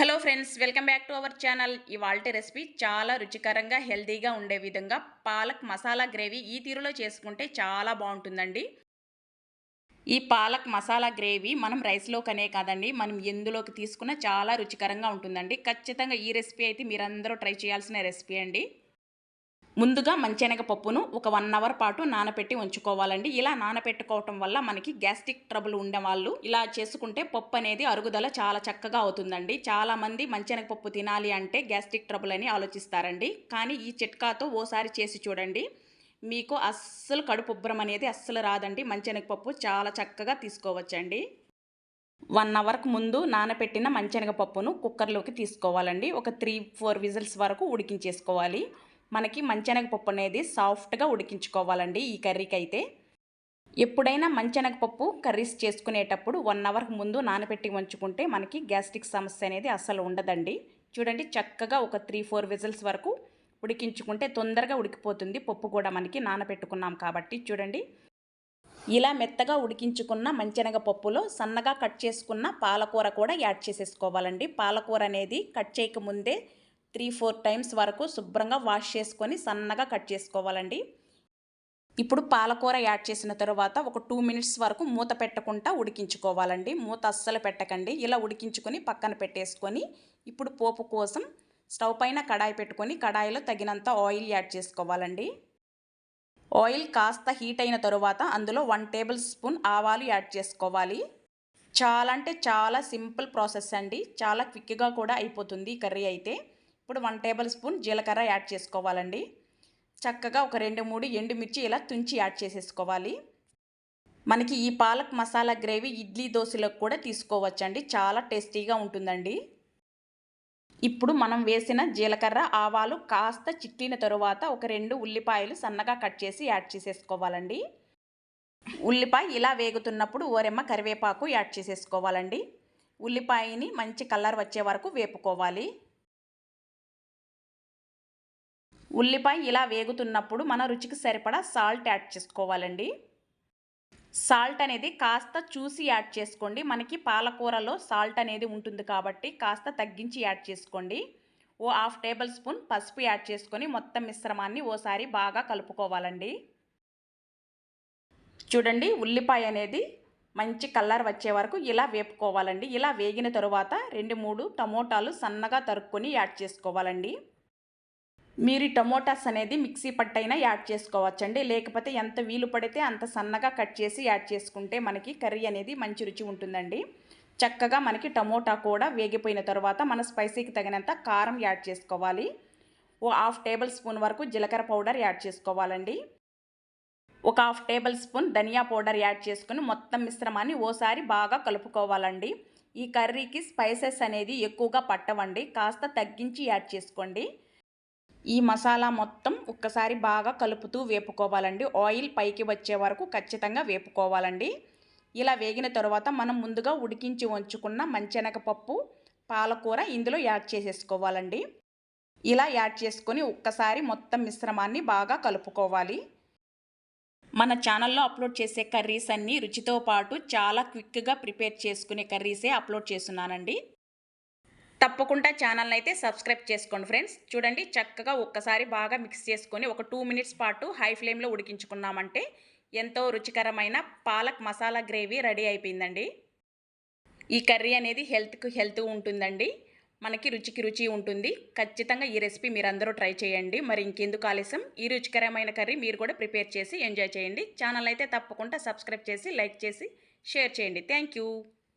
Hello friends welcome back to our channel ఇవాళ recipe చాలా రుచికరంగా హెల్తీగా ఉండే విధంగా పాలక్ మసాలా గ్రేవీ ఈ తీరులో చేసుకుంటే చాలా బాగుంటుందండి. ఈ పాలక్ మసాలా గ్రేవీ మనం రైస్లోకనే కాదండి మనం ఎందులోకి తీసుకున్నా చాలా రుచికరంగా ఉంటుందండి. ఖచ్చితంగా ఈ రెసిపీ అయితే మీరందరూ ట్రై చేయాల్సిన రెసిపీ అండి. ముందుగా మంచెనగ పప్పును ఒక వన్ అవర్ పాటు నానపెట్టి ఉంచుకోవాలండి. ఇలా నానపెట్టుకోవటం వల్ల మనకి గ్యాస్ట్రిక్ ట్రబుల్ ఉండే వాళ్ళు ఇలా చేసుకుంటే పప్పు అనేది అరుగుదల చాలా చక్కగా అవుతుందండి. చాలామంది మంచెనగ పప్పు తినాలి అంటే గ్యాస్ట్రిక్ ట్రబుల్ అని ఆలోచిస్తారండి. కానీ ఈ చిట్కాతో ఓసారి చేసి చూడండి. మీకు అస్సలు కడుపు ఉబ్బరం అనేది అస్సలు రాదండి. మంచెనగపప్పు చాలా చక్కగా తీసుకోవచ్చండి. వన్ అవర్కు ముందు నానపెట్టిన మంచెనగపప్పును కుక్కర్లోకి తీసుకోవాలండి. ఒక త్రీ ఫోర్ విజిల్స్ వరకు ఉడికించేసుకోవాలి. మనకి మంచెనగపప్పు అనేది సాఫ్ట్గా ఉడికించుకోవాలండి ఈ కర్రీకి అయితే ఎప్పుడైనా మంచెనగపప్పు కర్రీస్ చేసుకునేటప్పుడు వన్ అవర్కి ముందు నానబెట్టి ఉంచుకుంటే మనకి గ్యాస్ట్రిక్ సమస్య అనేది అస్సలు ఉండదండి. చూడండి చక్కగా ఒక త్రీ ఫోర్ విజిల్స్ వరకు ఉడికించుకుంటే తొందరగా ఉడికిపోతుంది. పప్పు కూడా మనకి నానబెట్టుకున్నాం కాబట్టి చూడండి. ఇలా మెత్తగా ఉడికించుకున్న మంచెనగ పప్పులో సన్నగా కట్ చేసుకున్న పాలకూర కూడా యాడ్ చేసేసుకోవాలండి. పాలకూర అనేది కట్ చేయకముందే త్రీ ఫోర్ టైమ్స్ వరకు శుభ్రంగా వాష్ చేసుకొని సన్నగా కట్ చేసుకోవాలండి. ఇప్పుడు పాలకూర యాడ్ చేసిన తర్వాత ఒక టూ మినిట్స్ వరకు మూత పెట్టకుండా ఉడికించుకోవాలండి. మూత అస్సలు పెట్టకండి. ఇలా ఉడికించుకొని పక్కన పెట్టేసుకొని ఇప్పుడు పోపు కోసం స్టవ్ పైన కడాయి పెట్టుకొని కడాయిలో తగినంత ఆయిల్ యాడ్ చేసుకోవాలండి. ఆయిల్ కాస్త హీట్ అయిన తరువాత అందులో వన్ టేబుల్ స్పూన్ ఆవాలు యాడ్ చేసుకోవాలి. చాలా అంటే చాలా సింపుల్ ప్రాసెస్ అండి. చాలా క్విక్గా కూడా అయిపోతుంది కర్రీ అయితే. ఇప్పుడు వన్ టేబుల్ స్పూన్ జీలకర్ర యాడ్ చేసుకోవాలండి. చక్కగా ఒక రెండు మూడు ఎండుమిర్చి ఇలా తుంచి యాడ్ చేసేసుకోవాలి. మనకి ఈ పాలక్ మసాలా గ్రేవీ ఇడ్లీ దోశలకు కూడా తీసుకోవచ్చండి. చాలా టేస్టీగా ఉంటుందండి. ఇప్పుడు మనం వేసిన జీలకర్ర ఆవాలు కాస్త చిట్లిన తరువాత ఒక రెండు ఉల్లిపాయలు సన్నగా కట్ చేసి యాడ్ చేసేసుకోవాలండి. ఉల్లిపాయ ఇలా వేగుతున్నప్పుడు ఓరెమ్మ కరివేపాకు యాడ్ చేసేసుకోవాలండి. ఉల్లిపాయని మంచి కలర్ వచ్చే వరకు వేపుకోవాలి. ఉల్లిపాయ ఇలా వేగుతున్నప్పుడు మన రుచికి సరిపడా సాల్ట్ యాడ్ చేసుకోవాలండి. సాల్ట్ అనేది కాస్త చూసి యాడ్ చేసుకోండి. మనకి పాలకూరలో సాల్ట్ అనేది ఉంటుంది కాబట్టి కాస్త తగ్గించి యాడ్ చేసుకోండి. ఓ హాఫ్ టేబుల్ స్పూన్ పసుపు యాడ్ చేసుకొని మొత్తం మిశ్రమాన్ని ఓసారి బాగా కలుపుకోవాలండి. చూడండి ఉల్లిపాయ అనేది మంచి కలర్ వచ్చే వరకు ఇలా వేపుకోవాలండి. ఇలా వేగిన తరువాత రెండు మూడు టమోటాలు సన్నగా తరుక్కొని యాడ్ చేసుకోవాలండి. మీరు టమోటాస్ అనేది మిక్సీ పట్టైనా యాడ్ చేసుకోవచ్చండి. లేకపోతే ఎంత వీలు పడితే అంత సన్నగా కట్ చేసి యాడ్ చేసుకుంటే మనకి కర్రీ అనేది మంచి రుచి ఉంటుందండి. చక్కగా మనకి టమోటా కూడా వేగిపోయిన తర్వాత మన స్పైసీకి తగినంత కారం యాడ్ చేసుకోవాలి. ఓ హాఫ్ టేబుల్ స్పూన్ వరకు జీలకర్ర పౌడర్ యాడ్ చేసుకోవాలండి. ఒక హాఫ్ టేబుల్ స్పూన్ ధనియా పౌడర్ యాడ్ చేసుకుని మొత్తం మిశ్రమాన్ని ఓసారి బాగా కలుపుకోవాలండి. ఈ కర్రీకి స్పైసెస్ అనేది ఎక్కువగా పట్టవండి. కాస్త తగ్గించి యాడ్ చేసుకోండి. ఈ మసాలా మొత్తం ఒక్కసారి బాగా కలుపుతూ వేపుకోవాలండి. ఆయిల్ పైకి వచ్చే వరకు ఖచ్చితంగా వేపుకోవాలండి. ఇలా వేగిన తర్వాత మనం ముందుగా ఉడికించి ఉంచుకున్న మంచెనగపప్పు పాలకూర ఇందులో యాడ్ చేసేసుకోవాలండి. ఇలా యాడ్ చేసుకొని ఒక్కసారి మొత్తం మిశ్రమాన్ని బాగా కలుపుకోవాలి. మన ఛానల్లో అప్లోడ్ చేసే కర్రీస్ అన్నీ రుచితో పాటు చాలా క్విక్గా ప్రిపేర్ చేసుకునే కర్రీసే అప్లోడ్ చేస్తున్నానండి. తప్పకుండా ఛానల్ని అయితే సబ్స్క్రైబ్ చేసుకోండి ఫ్రెండ్స్. చూడండి చక్కగా ఒక్కసారి బాగా మిక్స్ చేసుకొని ఒక టూ మినిట్స్ పాటు హై ఫ్లేమ్లో ఉడికించుకున్నామంటే ఎంతో రుచికరమైన పాలక్ మసాలా గ్రేవీ రెడీ అయిపోయిందండి. ఈ కర్రీ అనేది హెల్త్కు హెల్త్ ఉంటుందండి. మనకి రుచికి రుచి ఉంటుంది. ఖచ్చితంగా ఈ రెసిపీ మీరందరూ ట్రై చేయండి. మరి ఇంకెందుకు ఆలస్యం? ఈ రుచికరమైన కర్రీ మీరు కూడా ప్రిపేర్ చేసి ఎంజాయ్ చేయండి. ఛానల్ అయితే తప్పకుండా సబ్స్క్రైబ్ చేసి లైక్ చేసి షేర్ చేయండి. థ్యాంక్